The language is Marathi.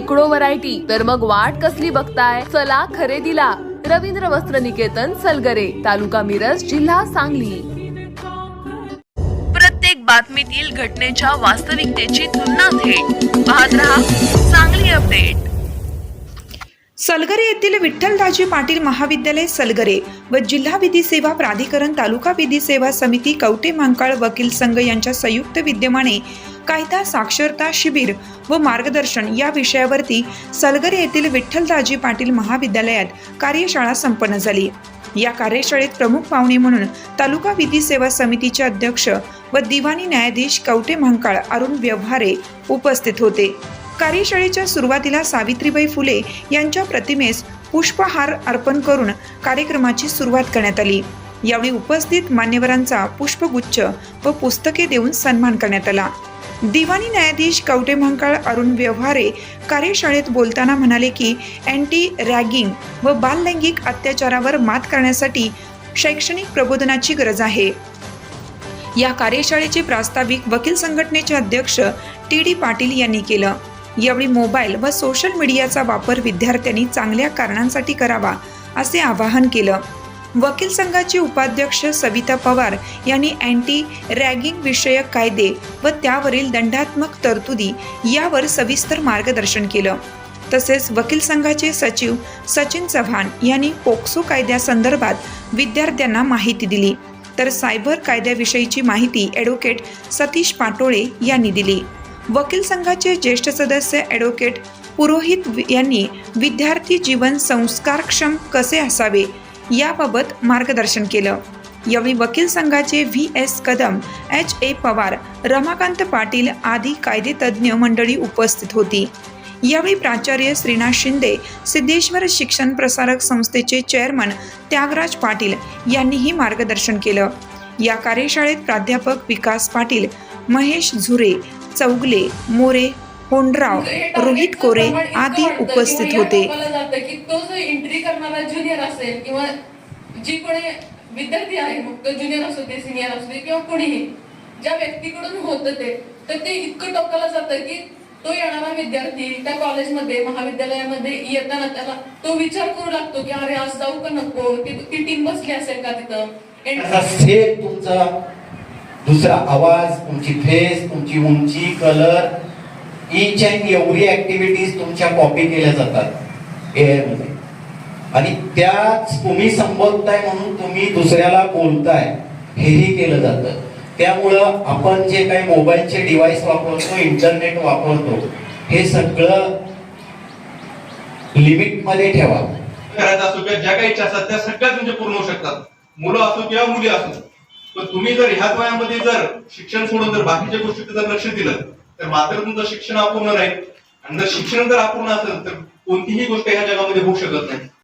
शेकडो व्हरायटी. तर मग वाट कसली बघताय? चला खरेदीला. रवींद्र वस्त्र निकेतन सलगरे. तालुका मिरज जिल्हा सांगली. प्रत्येक बातमीतील घटनेच्या वास्तविकतेची तुलना थेट. पाहत रहा सांगली अपडेट. सलगरे येथील विठ्ठलदाजी पाटील महाविद्यालय सलगरे व जिल्हा विधी सेवा प्राधिकरण तालुका विधी सेवा समिती कवटे महांकाळ वकील संघ यांच्या संयुक्त विद्यमाने कायदा साक्षरता शिबिर व मार्गदर्शन या विषयावरती सलगर येथील विठ्ठलदाजी पाटील महाविद्यालयात कार्यशाळा संपन्न झाली. या कार्यशाळेत प्रमुख पाहुणे म्हणून तालुका विधी सेवा समितीचे अध्यक्ष व दिवाणी न्यायाधीश कवटे महांकाळ अरुण व्यवहारे उपस्थित होते. कार्यशाळेच्या सुरुवातीला सावित्रीबाई फुले यांच्या प्रतिमेस पुष्पहार अर्पण करून कार्यक्रमाची सुरुवात करण्यात आली. यावेळी उपस्थित मान्यवरांचा पुष्पगुच्छ व पुस्तके देऊन सन्मान करण्यात आला. दिवाणी न्यायाधीश कवटे महांकाळ अरुण व्यवहारे कार्यशाळेत बोलताना म्हणाले की अँटी रॅगिंग व बाललैंगिक अत्याचारावर मात करण्यासाठी शैक्षणिक प्रबोधनाची गरज आहे. या कार्यशाळेचे प्रास्ताविक वकील संघटनेचे अध्यक्ष टी डी पाटील यांनी केलं. यावेळी मोबाईल व सोशल मीडियाचा वापर विद्यार्थ्यांनी चांगल्या कारणांसाठी करावा असे आवाहन केलं. वकील संघाचे उपाध्यक्ष सविता पवार यांनी अँटी रॅगिंग विषयक कायदे व त्यावरील दंडात्मक तरतुदी यावर सविस्तर मार्गदर्शन केलं. तसेच वकील संघाचे सचिव सचिन चव्हाण यांनी पोक्सो कायद्यासंदर्भात विद्यार्थ्यांना माहिती दिली. तर सायबर कायद्याविषयीची माहिती ॲडव्होकेट सतीश पाटोळे यांनी दिली. वकील संघाचे ज्येष्ठ सदस्य ॲडव्होकेट पुरोहित यांनी विद्यार्थी जीवन संस्कारक्षम कसे असावे याबाबत मार्गदर्शन केलं. यावेळी वकील संघाचे V. S. Kadam H. A. Pawar Ramakant Patil आदी कायदेतज्ञ मंडळी उपस्थित होती. यावेळी प्राचार्य श्रीनाथ शिंदे सिद्धेश्वर शिक्षण प्रसारक संस्थेचे चेअरमन त्यागराज पाटील यांनीही मार्गदर्शन केलं. या कार्यशाळेत प्राध्यापक विकास पाटील महेश झुरे चौगले मोरे होंडराव रोहित कोरे आदी उपस्थित होते. तो जो एंट्री करणारा ज्युनियर असेल किंवा जी कोणी विद्यार्थी आहे फक्त ज्युनियर असू दे सिनियर असू दे किंवा कोणीही ज्या व्यक्तीकडून होतं ते तर ते इतकं टोकाला जातं की तो येणारा विद्यार्थी त्या कॉलेजमध्ये महाविद्यालयामध्ये येताना त्याला तो विचार करू लागतो की अरे आज जाऊ का नको ती टीम बसली असेल का तिथं तुमचा दुसरा आवाज तुमची फेस तुमची उंची कलर इच अँड एवढी ऍक्टिव्हिटीज तुमच्या कॉपी केल्या जातात. ए मध्ये. आणि त्याच तुम्ही संबोधताय म्हणून तुम्ही दुसऱ्याला बोलताय हेही केलं जातं. त्यामुळं आपण जे काही मोबाईलचे डिव्हाइस वापरतो इंटरनेट वापरतो हे सगळं लिमिटमध्ये ठेवा. करायचं असो किंवा ज्या काही इच्छा असतात त्या सगळ्या तुमच्या म्हणजे पूर्ण होऊ शकतात. मुलं असो किंवा मुली असो. पण तुम्ही जर ह्याच वयामध्ये जर शिक्षण सोडून जर बाकीच्या गोष्टी जर लक्ष दिलं तर मात्र तुमचं शिक्षण अपूर्ण राहील आणि जर शिक्षण जर अपूर्ण असेल तर कोणतीही गोष्ट ह्या जगामध्ये होऊ शकत नाही.